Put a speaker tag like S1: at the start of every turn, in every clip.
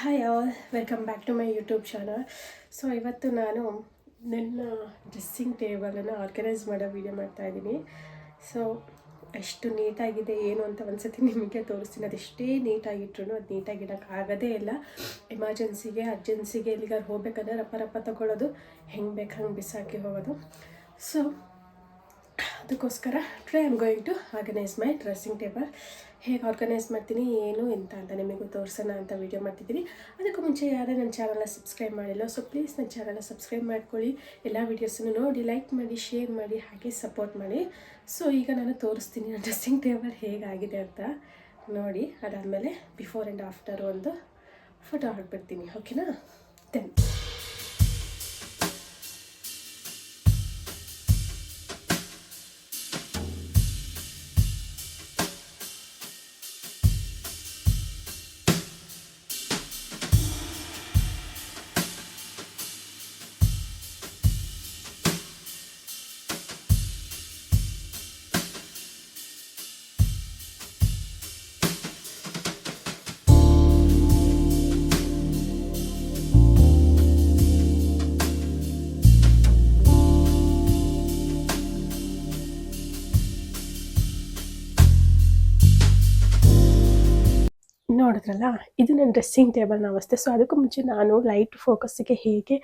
S1: Hi all welcome back to my YouTube channel so ಇವತ್ತು ನಾನು ನನ್ನ ಡ್ರೆಸ್ಸಿಂಗ್ ಟೇಬಲನ್ನು ಆರ್ಗನೈಸ್ ಮಾಡೋ ವೀಡಿಯೋ ಮಾಡ್ತಾಯಿದ್ದೀನಿ ಸೊ ಎಷ್ಟು ನೀಟಾಗಿದೆ, ಏನು ಅಂತ ಒಂದ್ಸತಿ ನಿಮಗೆ ತೋರಿಸ್ತೀನಿ. ಅದೆಷ್ಟೇ ನೀಟಾಗಿಟ್ರು ಅದು ನೀಟಾಗಿಡೋಕ್ಕಾಗೋದೇ ಇಲ್ಲ. ಎಮರ್ಜೆನ್ಸಿಗೆ ಅರ್ಜೆನ್ಸಿಗೆ ಎಲ್ಲಿಗಾರು ಹೋಗ್ಬೇಕಂದ್ರೆ ರಪ್ಪ ರಪ್ಪ ತೊಗೊಳ್ಳೋದು ಹೆಂಗೆ ಬೇಕು, ಹಂಗೆ ಬಿಸಾಕಿ ಹೋಗೋದು. ಸೊ ಅದಕ್ಕೋಸ್ಕರ try am going to organise my dressing table ಹೇಗೆ ಆರ್ಗನೈಸ್ ಮಾಡ್ತೀನಿ, ಏನು, ಎಂತ ಅಂತ ನಿಮಗೂ ತೋರಿಸೋಣ ಅಂತ ವೀಡಿಯೋ ಮಾಡ್ತಿದ್ದೀನಿ. ಅದಕ್ಕೂ ಮುಂಚೆ ಯಾರೇ ನನ್ನ ಚಾನಲ್ನ ಸಬ್ಸ್ಕ್ರೈಬ್ ಮಾಡಿಲ್ಲ ಸೊ ಪ್ಲೀಸ್ ನನ್ನ ಚಾನಲ್ನ ಸಬ್ಸ್ಕ್ರೈಬ್ ಮಾಡ್ಕೊಳ್ಳಿ. ಎಲ್ಲ ವೀಡಿಯೋಸನ್ನು ನೋಡಿ ಲೈಕ್ ಮಾಡಿ ಶೇರ್ ಮಾಡಿ, ಹಾಗೆ ಸಪೋರ್ಟ್ ಮಾಡಿ. ಸೊ ಈಗ ನಾನು ತೋರಿಸ್ತೀನಿ ನನ್ನ ಡ್ರೆಸ್ಸಿಂಗ್ ಟೇಬಲ್ ಹೇಗಾಗಿದೆ ಅಂತ. ನೋಡಿ, ಅದಾದಮೇಲೆ ಬಿಫೋರ್ ಆ್ಯಂಡ್ ಆಫ್ಟರ್ ಒಂದು ಫೋಟೋ ಹಾಕ್ಬಿಡ್ತೀನಿ ಓಕೆನಾ ದೆನ್ ನೋಡಿದ್ರಲ್ಲ ಇದು ನನ್ನ ಡ್ರೆಸ್ಸಿಂಗ್ ಟೇಬಲ್ನ ಅವಸ್ಥೆ. ಸೊ ಅದಕ್ಕೂ ಮುಂಚೆ ನಾನು ಲೈಟ್ ಫೋಕಸ್ಸಿಗೆ ಹೇಗೆ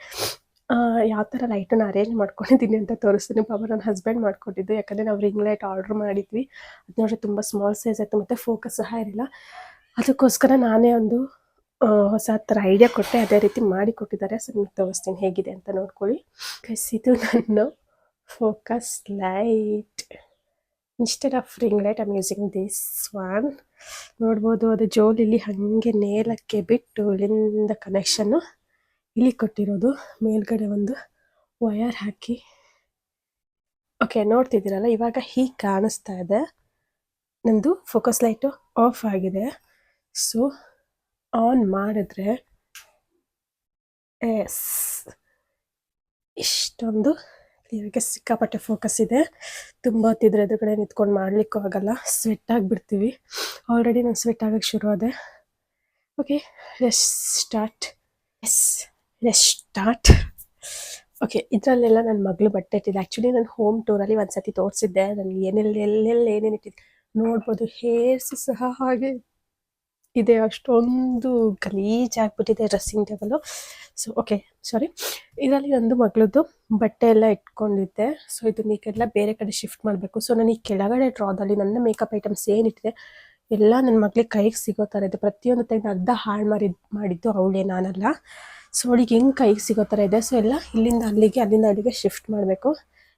S1: ಯಾವ ಥರ ಲೈಟನ್ನು ಅರೇಂಜ್ ಮಾಡ್ಕೊಂಡಿದ್ದೀನಿ ಅಂತ ತೋರಿಸ್ತೀನಿ. ಪಾಪ ನನ್ನ ಹಸ್ಬೆಂಡ್ ಮಾಡಿಕೊಟ್ಟಿದ್ದು. ಯಾಕಂದರೆ ನಾವು ರಿಂಗ್ ಲೈಟ್ ಆರ್ಡ್ರ್ ಮಾಡಿದ್ವಿ. ಅದು ನೋಡಿದ್ರೆ ತುಂಬ ಸ್ಮಾಲ್ ಸೈಜ್ ಆಯಿತು. ಮತ್ತು ಫೋಕಸ್ ಸಹ ಇರಲಿಲ್ಲ. ಅದಕ್ಕೋಸ್ಕರ ನಾನೇ ಒಂದು ಹೊಸ ಥರ ಐಡಿಯಾ ಕೊಟ್ಟೆ. ಅದೇ ರೀತಿ ಮಾಡಿ ಕೊಟ್ಟಿದ್ದಾರೆ. ಸೊ ನಿಮ್ಗೆ ತೋರಿಸ್ತೀನಿ ಹೇಗಿದೆ ಅಂತ ನೋಡ್ಕೊಳ್ಳಿ. ಕಸಿತು ಇದು ನನ್ನ focus light instead of ring light I using this one ನೋಡ್ಬೋದು, ಅದು ಜೋಲಿಲಿ ಹಂಗೆ ನೇಲಕ್ಕೆ ಬಿಟ್ಟು ಇಲ್ಲಿಂದ ಕನೆಕ್ಷನ್ನು ಇಲ್ಲಿ ಕೊಟ್ಟಿರೋದು. ಮೇಲ್ಗಡೆ ಒಂದು ವಯರ್ ಹಾಕಿ. ಓಕೆ ನೋಡ್ತಿದ್ದೀರಲ್ಲ, ಇವಾಗ ಹೀಗೆ ಕಾಣಿಸ್ತಾ ಇದೆ. ನಂದು ಫೋಕಸ್ ಲೈಟು ಆಫ್ ಆಗಿದೆ. ಸೊ ಆನ್ ಮಾಡಿದ್ರೆ ಎಸ್ ಇಷ್ಟೊಂದು ಕ್ಲಿಯರ್ಗೆ ಸಿಕ್ಕಾಪಟ್ಟೆ ಫೋಕಸ್ ಇದೆ. ತುಂಬ ಹೊತ್ತಿದ್ರೆ ಎದುರುಗಡೆ ನಿಂತ್ಕೊಂಡು ಮಾಡ್ಲಿಕ್ಕೂ ಆಗಲ್ಲ. ಸ್ವೆಟ್ ಆಗಿಬಿಡ್ತೀವಿ. ಆಲ್ರೆಡಿ ನಾನು ಸ್ವೆಟ್ ಆಗಕ್ಕೆ ಶುರು ಆದೆ okay let's start yes let's start okay ಇದರಲ್ಲೆಲ್ಲ ನನ್ನ ಮಗಳು ಬಟ್ಟೆ ಇಟ್ಟಿದ್ದೆ ಆ್ಯಕ್ಚುಲಿ ನಾನು ಹೋಮ್ ಟೂರಲ್ಲಿ ಒಂದು ಸತಿ ತೋರಿಸಿದ್ದೆ. ನನಗೆ ಏನೆಲ್ಲ, ಎಲ್ಲೆಲ್ಲ ಏನೇನು ಇಟ್ಟಿದ್ದೆ ನೋಡ್ಬೋದು. ಹೇರ್ಸ್ ಸಹ ಹಾಗೆ. ಇದೆ ಅಷ್ಟೊಂದು ಗಲೀಜಾಗ್ಬಿಟ್ಟಿದೆ dressing table so okay sorry ಇದರಲ್ಲಿ ನಂದು ಮಗಳದ್ದು ಬಟ್ಟೆ ಎಲ್ಲ ಇಟ್ಕೊಂಡಿದ್ದೆ. ಸೊ ಇದನ್ನ ಬೇರೆ ಕಡೆ ಶಿಫ್ಟ್ ಮಾಡಬೇಕು. ಸೊ ನಾನು ಈ ಕೆಳಗಡೆ ಡ್ರಾದಲ್ಲಿ ನನ್ನ ಮೇಕಪ್ ಐಟಮ್ಸ್ ಏನಿಟ್ಟಿದೆ ಎಲ್ಲ ನನ್ನ ಮಗಳಿಗೆ ಕೈಗೆ ಸಿಗೋ ಥರ ಇದೆ. ಪ್ರತಿಯೊಂದು ತೆಗೆದು ಅರ್ಧ ಹಾಳು ಮಾಡಿದ್ ಮಾಡಿದ್ದು ಅವಳೇ, ನಾನಲ್ಲ. ಸೊ ಅವಳಿಗೆ ಹೆಂಗೆ ಕೈಗೆ ಸಿಗೋ ಥರ ಇದೆ. ಸೊ ಎಲ್ಲ ಇಲ್ಲಿಂದ ಅಲ್ಲಿಗೆ, ಅಲ್ಲಿಂದ ಅಲ್ಲಿಗೆ ಶಿಫ್ಟ್ ಮಾಡಬೇಕು.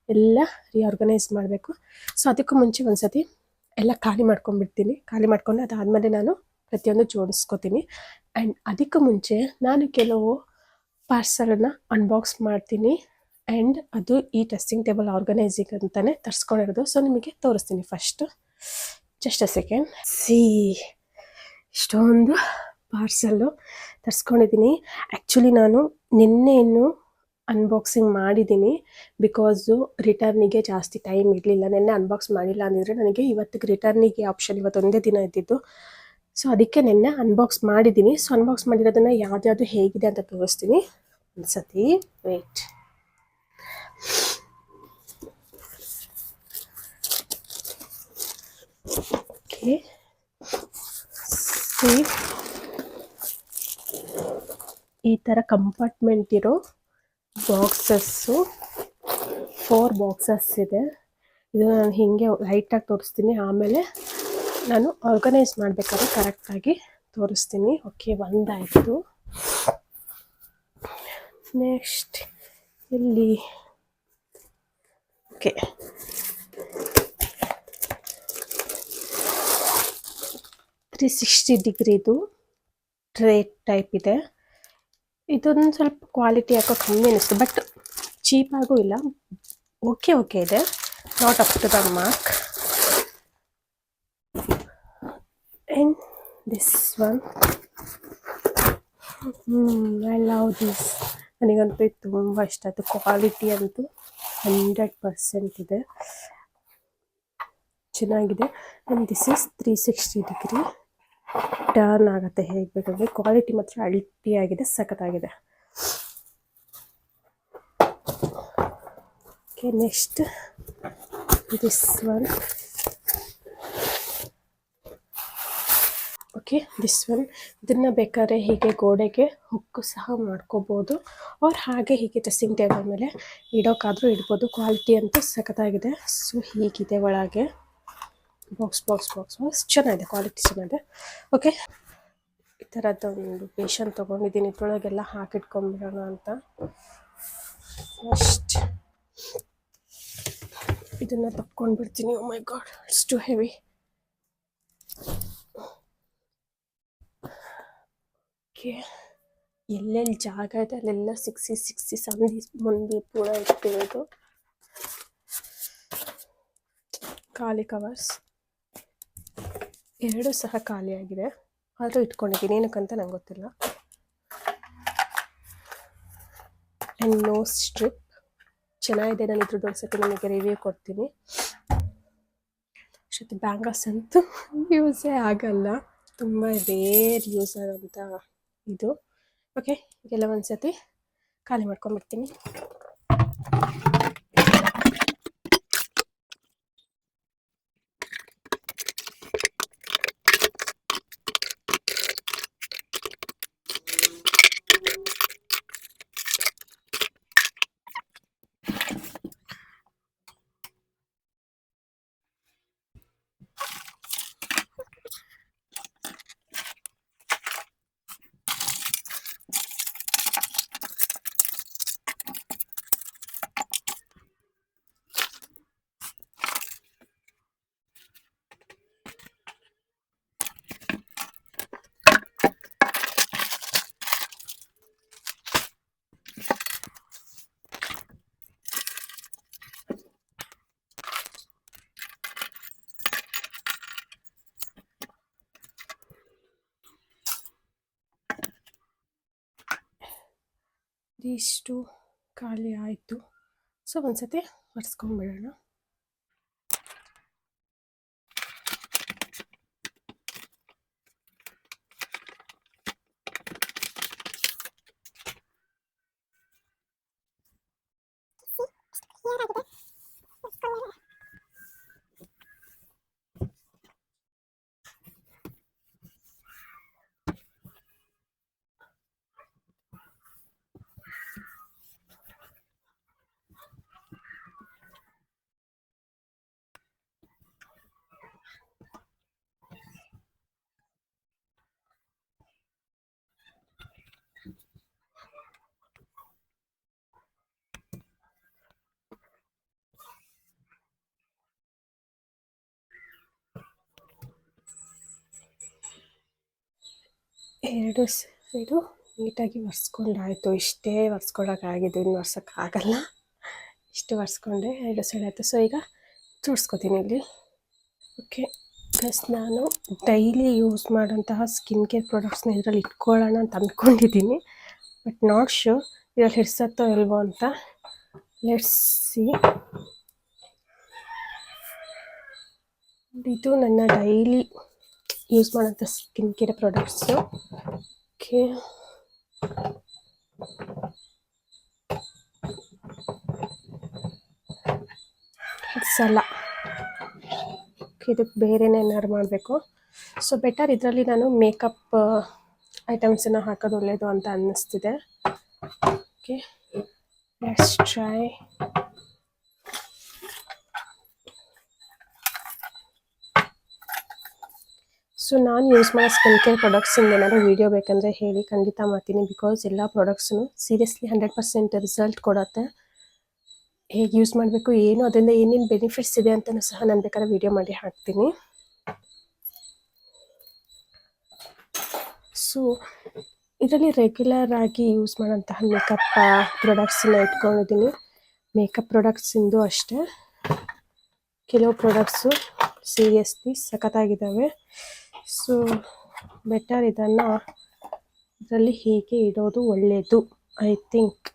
S1: ಎಲ್ಲ ರೀಆರ್ಗನೈಸ್ ಮಾಡಬೇಕು. ಸೊ ಅದಕ್ಕೂ ಮುಂಚೆ ಒಂದು ಸತಿ ಎಲ್ಲ ಖಾಲಿ ಮಾಡ್ಕೊಂಡ್ಬಿಡ್ತೀನಿ. ಖಾಲಿ ಮಾಡ್ಕೊಂಡು ಅದಾದಮೇಲೆ ನಾನು ಪ್ರತಿಯೊಂದು ಜೋಡಿಸ್ಕೋತೀನಿ. ಆ್ಯಂಡ್ ಅದಕ್ಕೂ ಮುಂಚೆ ನಾನು ಕೆಲವು ಪಾರ್ಸಲನ್ನು ಅನ್ಬಾಕ್ಸ್ ಮಾಡ್ತೀನಿ. ಆ್ಯಂಡ್ ಅದು ಈ ಟೆಸ್ಟಿಂಗ್ ಟೇಬಲ್ ಆರ್ಗನೈಸಿಂಗ್ ಅಂತಲೇ ತರಿಸ್ಕೊಂಡಿರೋದು. ಸೊ ನಿಮಗೆ ತೋರಿಸ್ತೀನಿ first just a second see ಇಷ್ಟೊಂದು ಪಾರ್ಸಲ್ಲು ತರಿಸ್ಕೊಂಡಿದ್ದೀನಿ. ಆ್ಯಕ್ಚುಲಿ ನಾನು ನಿನ್ನೆಯನ್ನು ಅನ್ಬಾಕ್ಸಿಂಗ್ ಮಾಡಿದ್ದೀನಿ. ಬಿಕಾಸು ರಿಟರ್ನಿಗೆ ಜಾಸ್ತಿ ಟೈಮ್ ಇರಲಿಲ್ಲ. ನಿನ್ನೆ ಅನ್ಬಾಕ್ಸ್ ಮಾಡಿಲ್ಲ ಅಂದಿದ್ರೆ ನನಗೆ ಇವತ್ತಿಗೆ ರಿಟರ್ನಿಗೆ ಆಪ್ಷನ್ ಇವತ್ತೊಂದೇ ದಿನ ಇದ್ದಿದ್ದು. ಸೊ ಅದಕ್ಕೆ ನಿನ್ನೆ ಅನ್ಬಾಕ್ಸ್ ಮಾಡಿದ್ದೀನಿ. ಸೊ ಅನ್ಬಾಕ್ಸ್ ಮಾಡಿರೋದನ್ನು ಯಾವ್ದ್ಯಾವುದು ಹೇಗಿದೆ ಅಂತ ತೋರಿಸ್ತೀನಿ. ಒಂದ್ಸತಿ ವೇಟ್ ಓಕೆ ಈ ಥರ ಕಂಪಾರ್ಟ್ಮೆಂಟ್ ಇರೋ ಬಾಕ್ಸಸ್ಸು ಫೋರ್ ಬಾಕ್ಸಸ್ ಇದೆ. ಇದು ನಾನು ಹೀಗೆ ಲೈಟಾಗಿ ತೋರಿಸ್ತೀನಿ. ಆಮೇಲೆ ನಾನು ಆರ್ಗನೈಸ್ ಮಾಡಬೇಕಾದ್ರೆ ಕರೆಕ್ಟಾಗಿ ತೋರಿಸ್ತೀನಿ. ಓಕೆ ಒಂದಾಯಿತು. ನೆಕ್ಸ್ಟ್ ಇಲ್ಲಿ. ಓಕೆ ತ್ರೀ ಸಿಕ್ಸ್ಟಿ ಡಿಗ್ರಿದು ಟ್ರೇ ಟೈಪ್ ಇದೆ. ಇದೊಂದು ಸ್ವಲ್ಪ ಕ್ವಾಲಿಟಿ ಯಾಕೋ ಕಮ್ಮಿ ಅನ್ನಿಸ್ತು ಬಟ್ ಚೀಪಾಗೂ ಇಲ್ಲ. ಓಕೆ ಓಕೆ ಇದೆ. Not up to the mark and this one I love this ನನಗಂತೂ ಇದು ತುಂಬ ಇಷ್ಟ. ಅದು ಕ್ವಾಲಿಟಿ ಅಂತೂ ಹಂಡ್ರೆಡ್ ಪರ್ಸೆಂಟ್ ಇದೆ. ಚೆನ್ನಾಗಿದೆ. And this is three sixty degree turn ಆಗುತ್ತೆ ಹೇಗೆ ಬೇಕಂದರೆ ಕ್ವಾಲಿಟಿ ಮಾತ್ರ ಅಲ್ಟಿಯಾಗಿದೆ ಸಖತ್ತಾಗಿದೆ. Okay next this one okay this one ಇದನ್ನು ಬೇಕಾದ್ರೆ ಹೀಗೆ ಗೋಡೆಗೆ ಹುಕ್ಕು ಸಹ ಮಾಡ್ಕೋಬೋದು. ಅವ್ರು ಹಾಗೆ ಹೀಗೆ ಡ್ರೆಸ್ಸಿಂಗ್ ಟೇಬಲ್ ಮೇಲೆ ಇಡೋಕ್ಕಾದರೂ ಇಡ್ಬೋದು. ಕ್ವಾಲಿಟಿ ಅಂತೂ ಸಖತ್ತಾಗಿದೆ. ಸೊ ಹೀಗಿದೆ ಒಳಗೆ. ಬಾಕ್ಸ್ ಬಾಕ್ಸ್ ಬಾಕ್ಸ್ ಬಾಕ್ಸ್ ಚೆನ್ನಾಗಿದೆ ಕ್ವಾಲಿಟಿ ಚೆನ್ನಾಗಿದೆ. ಓಕೆ ಈ ಥರದ್ದೊಂದು ಪೇಷನ್ ತೊಗೊಂಡಿದ್ದೀನಿ. ಇದ್ರೊಳಗೆಲ್ಲ ಹಾಕಿಟ್ಕೊಂಡ್ಬಿಡೋಣ ಅಂತ. ಫಸ್ಟ್ ಇದನ್ನು ತಕ್ಕೊಂಡ್ಬಿಡ್ತೀನಿ. My god it's too heavy okay ಎಲ್ಲೆಲ್ಲಿ ಜಾಗ ಇದೆ ಅಲ್ಲೆಲ್ಲ ಸಿಕ್ಸಿ ಸಿಕ್ಸಿ ಸಂದಿ ಮುಂದೆ ಪೂರ ಇಟ್ಟಿರೋದು. ಖಾಲಿ ಕವರ್ಸ್ ಎರಡು ಸಹ ಖಾಲಿಯಾಗಿದೆ ಆದರೂ ಇಟ್ಕೊಂಡಿದ್ದೀನಿ. ಏನಕ್ಕಂತ ನಂಗೆ ಗೊತ್ತಿಲ್ಲ. ಆ್ಯಂಡ್ ನೋ ಸ್ಟ್ರಿಪ್ ಚೆನ್ನಾಗಿದೆ. ನಾನು ಇದ್ರದ್ದು ಒಂದ್ಸತಿ ನಿಮಗೆ ರಿವ್ಯೂ ಕೊಡ್ತೀನಿ. ಅಷ್ಟೊತ್ತು ಬ್ಯಾಂಗಲ್ಸ್ ಅಂತೂ ಯೂಸೇ ಆಗಲ್ಲ. ತುಂಬ ರೇರ್ ಯೂಸ್ ಆಗೋಂಥ ಇದು. ಓಕೆ ಕೆಲವೊಂದು ಒಂದ್ಸತಿ ಖಾಲಿ ಮಾಡ್ಕೊಂಡ್ಬಿಡ್ತೀನಿ. ಇಷ್ಟು ಖಾಲಿ ಆಯಿತು. ಸೊ ಒಂದು ಸತಿ ಒರೆಸ್ಕೊಂಡ್ಬಿಡೋಣ ಎರಡು ಸೈಡು ನೀಟಾಗಿ ಒರೆಸ್ಕೊಂಡಾಯಿತು. ಇಷ್ಟೇ ಒರೆಸ್ಕೊಳ್ಳೋಕ್ಕಾಗಿದ್ದು ಇನ್ನು ಒರ್ಸೋಕ್ಕಾಗಲ್ಲ. ಇಷ್ಟು ಒರೆಸ್ಕೊಂಡೆ, ಎರಡು ಸೈಡ್ ಆಯಿತು. ಸೊ ಈಗ ಜೋಡಿಸ್ಕೊತೀನಿ ಇಲ್ಲಿ. ಓಕೆ ಪ್ಲಸ್ ನಾನು ಡೈಲಿ ಯೂಸ್ ಮಾಡೋಂತಹ ಸ್ಕಿನ್ ಕೇರ್ ಪ್ರಾಡಕ್ಟ್ಸ್ನ ಇದರಲ್ಲಿ ಇಟ್ಕೊಳ್ಳೋಣ ಅಂತ ಅಂದ್ಕೊಂಡಿದ್ದೀನಿ ಬಟ್ ನಾಟ್ ಶೂರ್ ಇದರಲ್ಲಿ ಹಿಡ್ಸತ್ತೋ ಇಲ್ವೋ ಅಂತ. ಲೆಟ್ಸ್ ಸಿ ಇದು ನನ್ನ ಡೈಲಿ ಯೂಸ್ ಮಾಡೋಂಥ ಸ್ಕಿನ್ ಕೇರ್ ಪ್ರಾಡಕ್ಟ್ಸು ಓಕೆ ಸಲ ಇದಕ್ಕೆ ಬೇರೆನೇ ಏನಾದ್ರು ಮಾಡಬೇಕು? ಸೊ ಬೆಟರ್ ಇದರಲ್ಲಿ ನಾನು ಮೇಕಪ್ ಐಟಮ್ಸನ್ನು ಹಾಕೋದು ಒಳ್ಳೆಯದು ಅಂತ ಅನ್ನಿಸ್ತಿದೆ. ಓಕೆ ಟ್ರೈ ಸೊ ನಾನು ಯೂಸ್ ಮಾಡೋ ಸ್ಕಿನ್ ಕೇರ್ ಪ್ರಾಡಕ್ಟ್ಸಿಂದ ಏನಾದರೂ ವೀಡಿಯೋ ಬೇಕಂದರೆ ಹೇಳಿ, ಖಂಡಿತ ಮಾಡ್ತೀನಿ. ಬಿಕಾಸ್ ಎಲ್ಲ products seriously hundred percent result ಕೊಡುತ್ತೆ. ಹೇಗೆ ಯೂಸ್ ಮಾಡಬೇಕು, ಏನು, ಅದರಿಂದ ಏನೇನು ಬೆನಿಫಿಟ್ಸ್ ಇದೆ ಅಂತಲೂ ಸಹ ನಾನು ಬೇಕಾದ್ರೆ ವೀಡಿಯೋ ಮಾಡಿ ಹಾಕ್ತೀನಿ. ಸೊ ಇದರಲ್ಲಿ ರೆಗ್ಯುಲರ್ ಆಗಿ ಯೂಸ್ ಮಾಡೋಂತಹ ಮೇಕಪ್ ಪ್ರಾಡಕ್ಟ್ಸನ್ನ ಇಟ್ಕೊಂಡಿದ್ದೀನಿ. ಮೇಕಪ್ ಪ್ರಾಡಕ್ಟ್ಸಿಂದು ಅಷ್ಟೇ. ಕೆಲವು ಪ್ರಾಡಕ್ಟ್ಸು ಸೀರಿಯಸ್ಲಿ ಸಖತ್ತಾಗಿದ್ದಾವೆ ಸೊ ಬೆಟರ್ ಇದನ್ನು ಇದರಲ್ಲಿ ಹೀಗೆ ಇಡೋದು ಒಳ್ಳೆಯದು I think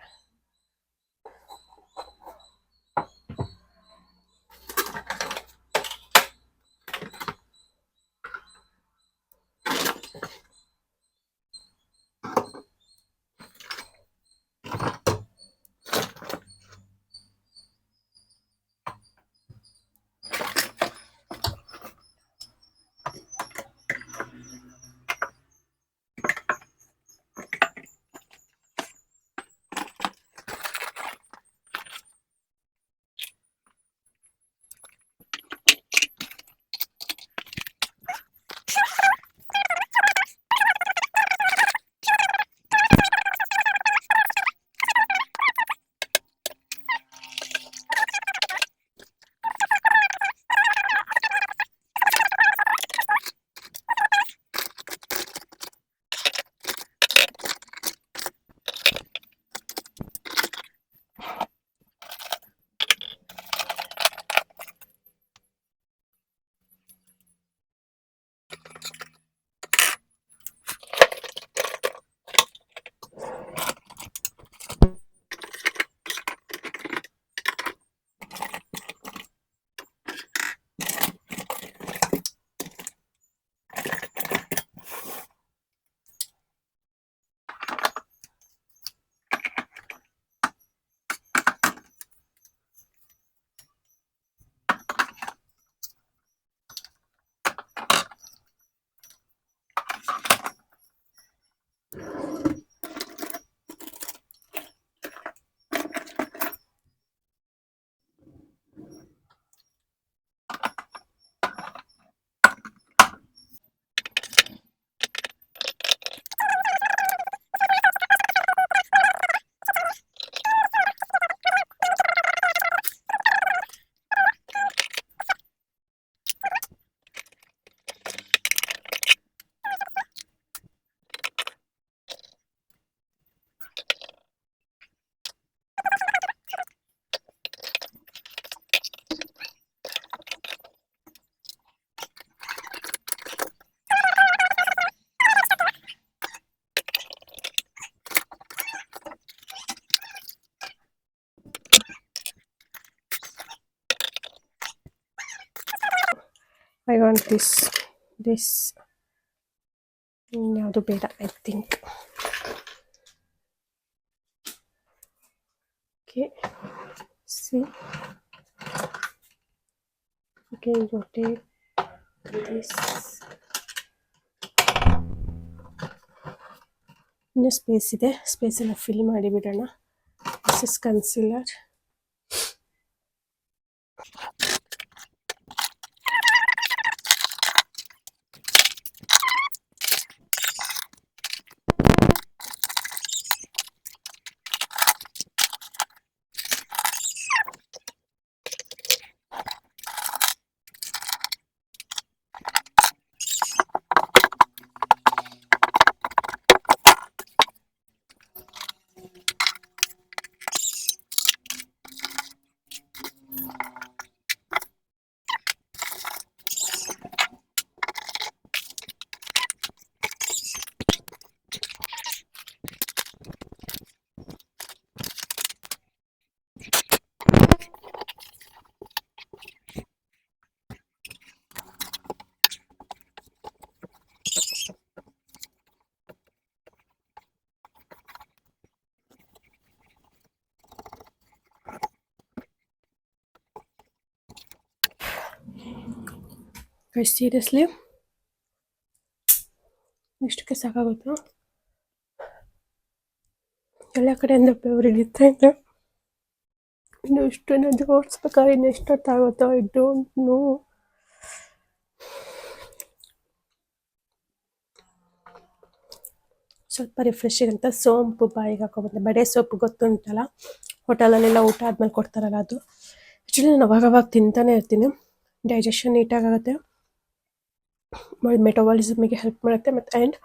S1: I want this this ಯಾವುದು ಬೇಡ I think okay see okay rotate this. ಇನ್ನೂ ಸ್ಪೇಸ್ ಇದೆ. ಸ್ಪೇಸನ್ನು ಫಿಲ್ ಮಾಡಿ ಬಿಡೋಣ. ದಿಸ್ ಇಸ್ ಕನ್ಸಿಲರ್ ಸೀರಿಯಸ್ಲಿ ಇಷ್ಟಕ್ಕೆ ಸಾಕಾಗುತ್ತಾ ಎಲ್ಲ ಕಡೆಯಿಂದ ಬೆವರು ಇಲ್ಲ ಇನ್ನು ಇಷ್ಟು ಏನಾದರೂ ಇನ್ನು ಎಷ್ಟೊತ್ತಾಗುತ್ತೋ ಐ ಡೋಂಟ್ ನೋ ಸ್ವಲ್ಪ ರಿಫ್ರೆಶಿಂಗ್ ಅಂತ ಸೋಂಪು ಬಾಯಿಗೆ ಹಾಕೊಂಬಂದೆ. ಬಡೆ ಸೊಪ್ಪು ಗೊತ್ತುಂಟಲ್ಲ? ಹೋಟೆಲಲ್ಲೆಲ್ಲ ಊಟ ಆದ್ಮೇಲೆ ಕೊಡ್ತಾರಲ್ಲ ಅದು. ಆ್ಯಕ್ಚುಲಿ ನಾನು ಅವಾಗವಾಗ ಅವಾಗ ತಿಂತಾನೆ ಇರ್ತೀನಿ. ಡೈಜೆಷನ್ ನೀಟಾಗಿ ಆಗುತ್ತೆ. ಮೆಟಬಾಲಿಸಮಿಗೆ ಹೆಲ್ಪ್ ಮಾಡುತ್ತೆ ಮತ್ತು ಆ್ಯಂಡ್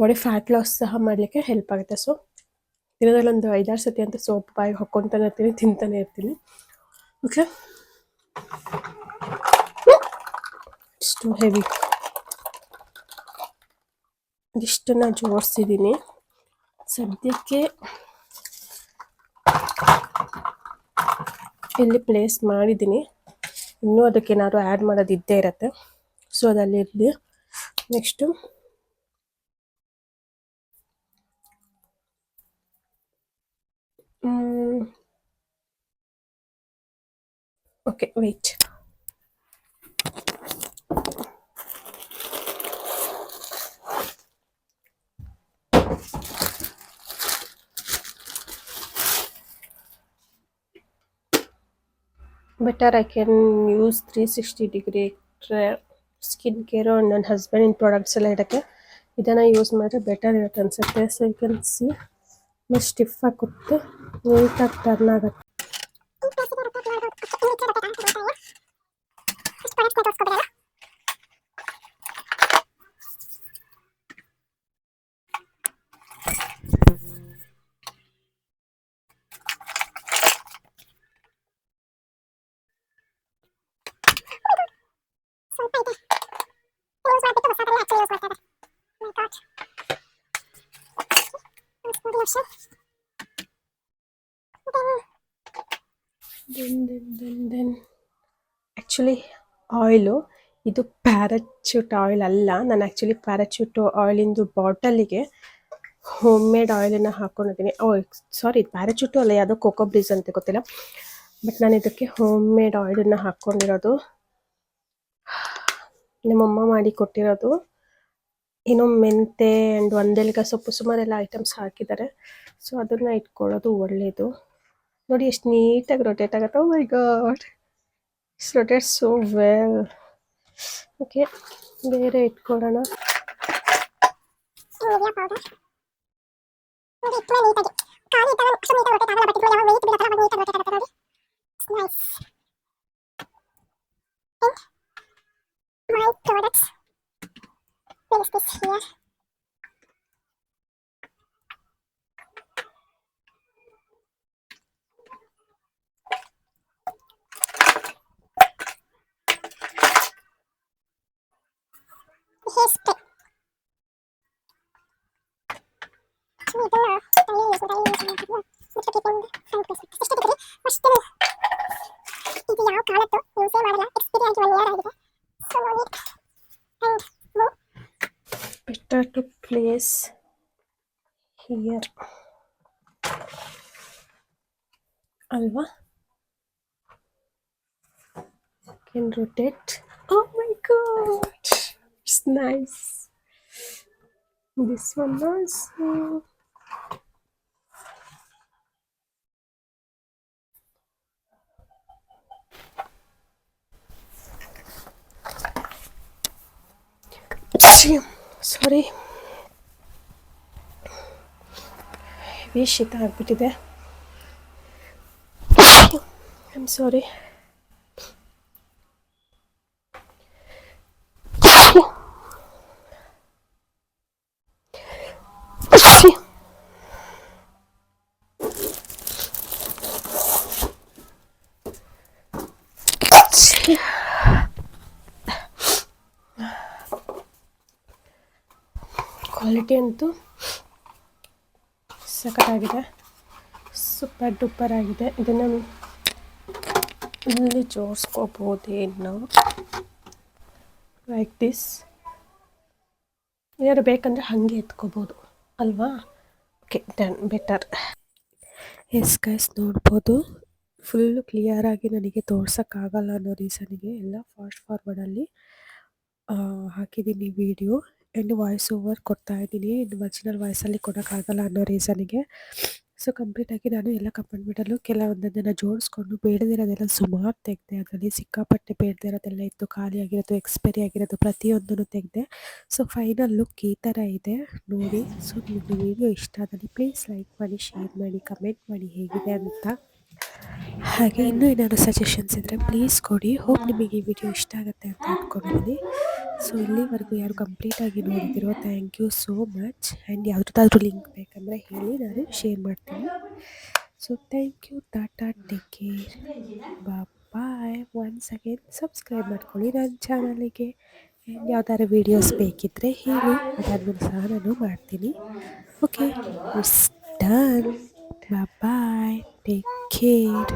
S1: ಬಾಡಿ ಫ್ಯಾಟ್ ಲಾಸ್ ಸಹ ಮಾಡಲಿಕ್ಕೆ ಹೆಲ್ಪ್ ಆಗುತ್ತೆ. ಸೊ ದಿನದಲ್ಲಿ ಒಂದು ಐದಾರು ಸತಿ ಅಂತ ಸೋಪ್ ಬಾಯಿಗೆ ಹಾಕ್ಕೊತಾನೆ ಇರ್ತೀನಿ, ತಿಂತಾನೆ ಇರ್ತೀನಿ. ಓಕೆ ಇಷ್ಟು ಹೆವಿ ಇಷ್ಟನ್ನು ಜೋಡಿಸಿದ್ದೀನಿ. ಸದ್ಯಕ್ಕೆ ಇಲ್ಲಿ ಪ್ಲೇಸ್ ಮಾಡಿದ್ದೀನಿ. ಇನ್ನೂ ಏನಾದರೂ ಆ್ಯಡ್ ಮಾಡೋದು ಇದ್ದೇ ಇರುತ್ತೆ. ಸೊ ಅದಲ್ಲಿ ಇರಲಿ next okay wait better I can use 360 degree skin care and ನನ್ನ ಹಸ್ಬೆಂಡಿನ ಪ್ರಾಡಕ್ಟ್ಸ್ ಎಲ್ಲ ಇಡೋಕ್ಕೆ ಇದನ್ನು ಯೂಸ್ ಮಾಡಿದ್ರೆ ಬೆಟರ್ ಇರುತ್ತೆ ಅನಿಸುತ್ತೆ. ಸೊ ಯು ಸಿ ಸ್ಟಿಫ್ ಆಗಿ ಕೂತು ನೀಟಾಗಿ ಟರ್ನ್ ಆಗುತ್ತೆ then then then then actually oil ಇದು ಪ್ಯಾರಚ್ಯೂಟ್ ಆಯಿಲ್ ಅಲ್ಲ. ನಾನು ಆ್ಯಕ್ಚುಲಿ ಪ್ಯಾರಚ್ಯೂಟ್ ಆಯಿಲಿಂದು ಬಾಟಲಿಗೆ ಹೋಮ್ ಮೇಡ್ ಆಯಿಲನ್ನು ಹಾಕ್ಕೊಂಡಿದ್ದೀನಿ ಓ ಸಾರಿ ಪ್ಯಾರಚ್ಯೂಟು ಅಲ್ಲ, ಯಾವುದೋ ಕೋಕೋ ಬ್ರೀಸ್ ಅಂತ ಗೊತ್ತಿಲ್ಲ. ಬಟ್ ನಾನು ಇದಕ್ಕೆ ಹೋಮ್ ಮೇಡ್ ಆಯಿಲನ್ನು ಹಾಕ್ಕೊಂಡಿರೋದು ನಮ್ಮಮ್ಮ ಮಾಡಿ ಕೊಟ್ಟಿರೋದು. ಏನೋ ಮೆಂತೆ ಆ್ಯಂಡ್ ಒಂದೆಲ್ಗ ಸೊಪ್ಪು, ಸುಮಾರೆಲ್ಲ ಐಟಮ್ಸ್ ಹಾಕಿದ್ದಾರೆ. ಸೊ ಅದನ್ನು ಇಟ್ಕೊಳ್ಳೋದು ಒಳ್ಳೆಯದು ನೋಡಿ, ಎಷ್ಟು ನೀಟಾಗಿ ರೊಟೇಟ್ ಆಗುತ್ತೆ. My god rotate so well okay ಬೇರೆ ಇಟ್ಕೊಳ್ಳೋಣ.
S2: My
S1: better to place here. Alva? Can rotate. Oh my god! It's nice. This one also sorry heavy ಶೀತ ಆಗಿಬಿಟ್ಟಿದೆ. ಐ ಆಮ್ ಸಾರಿ ಕ್ವಾಲಿಟಿ ಅಂತೂ ಸಖತ್ತಾಗಿದೆ. ಸೂಪರ್ ಡೂಪರ್ ಆಗಿದೆ. ಇದನ್ನು ಇಲ್ಲಿ ಜೋಡಿಸ್ಕೋಬೋದೇನು ಲೈಕ್ ದಿಸ್ ಏನಾದ್ರು ಬೇಕಂದರೆ ಹಾಗೆ ಎತ್ಕೋಬೋದು. ಅಲ್ವಾ? Okay done better yes guys ನೋಡ್ಬೋದು. ಫುಲ್ಲು ಕ್ಲಿಯರಾಗಿ ನನಗೆ ತೋರ್ಸೋಕ್ಕಾಗಲ್ಲ ಅನ್ನೋ ರೀಸನಿಗೆ ಎಲ್ಲ ಫಾಸ್ಟ್ ಫಾರ್ವರ್ಡಲ್ಲಿ ಹಾಕಿದ್ದೀನಿ ವಿಡಿಯೋ ಆ್ಯಂಡ್ ವಾಯ್ಸ್ ಓವರ್ ಕೊಡ್ತಾ ಇದ್ದೀನಿ. ಇನ್ನು ಒರಿಜಿನಲ್ ವಾಯ್ಸಲ್ಲಿ ಕೊಡೋಕ್ಕಾಗಲ್ಲ ಅನ್ನೋ ರೀಸನಿಗೆ ಸೊ ಕಂಪ್ಲೀಟಾಗಿ ನಾನು ಎಲ್ಲ ಕಂಪಾರ್ಟ್ಮೆಂಟಲ್ಲೂ ಕೆಲವೊಂದೊಂದನ್ನು ಜೋಡಿಸ್ಕೊಂಡು ಬೇಡದಿರೋದೆಲ್ಲ ಸುಮಾರು ತೆಗೆದೆ. ಅದರಲ್ಲಿ ಸಿಕ್ಕಾಪಟ್ಟೆ ಬೇಡದಿರೋದೆಲ್ಲ ಇತ್ತು ಖಾಲಿ ಆಗಿರೋದು ಎಕ್ಸ್ಪೈರಿ ಆಗಿರೋದು ಪ್ರತಿಯೊಂದನ್ನು ತೆಗೆದೆ. ಸೊ ಫೈನಲ್ ಲುಕ್ ಈ ಥರ ಇದೆ. ನೋಡಿ. ಸೊ ನಿಮಗೆ ವಿಡಿಯೋ ಇಷ್ಟ ಆದಲ್ಲಿ ಪ್ಲೀಸ್ ಲೈಕ್ ಮಾಡಿ ಶೇರ್ ಮಾಡಿ ಕಮೆಂಟ್ ಮಾಡಿ ಹೇಗಿದೆ ಅಂತ. ಹಾಗೆ ಇನ್ನೂ ಏನಾದರೂ ಸಜೆಷನ್ಸ್ ಇದ್ದರೆ ಪ್ಲೀಸ್ ಕೊಡಿ. ಹೋಪ್ ನಿಮಗೆ ಈ ವಿಡಿಯೋ ಇಷ್ಟ ಆಗುತ್ತೆ ಅಂತ ಅಂದ್ಕೊಂಡಿದ್ದೀನಿ ಸೊ ಇಲ್ಲಿವರೆಗೂ ಯಾರು ಕಂಪ್ಲೀಟಾಗಿ ನೋಡಿದಿರೋ thank you so much and ಯಾವುದಾದ್ರೂ ಲಿಂಕ್ ಬೇಕಂದರೆ ಹೇಳಿ, ನಾನು ಶೇರ್ ಮಾಡ್ತೀನಿ. So thank you Tata take care bye once again subscribe ಮಾಡ್ಕೊಳ್ಳಿ ನನ್ನ ಚಾನಲಿಗೆ ಆ್ಯಂಡ್ ಯಾವ್ದಾದ್ರು ವೀಡಿಯೋಸ್ ಬೇಕಿದ್ದರೆ ಹೇಳಿ. ಅದನ್ನು ಸಹ ನಾನು ಮಾಡ್ತೀನಿ. Okay done bye take care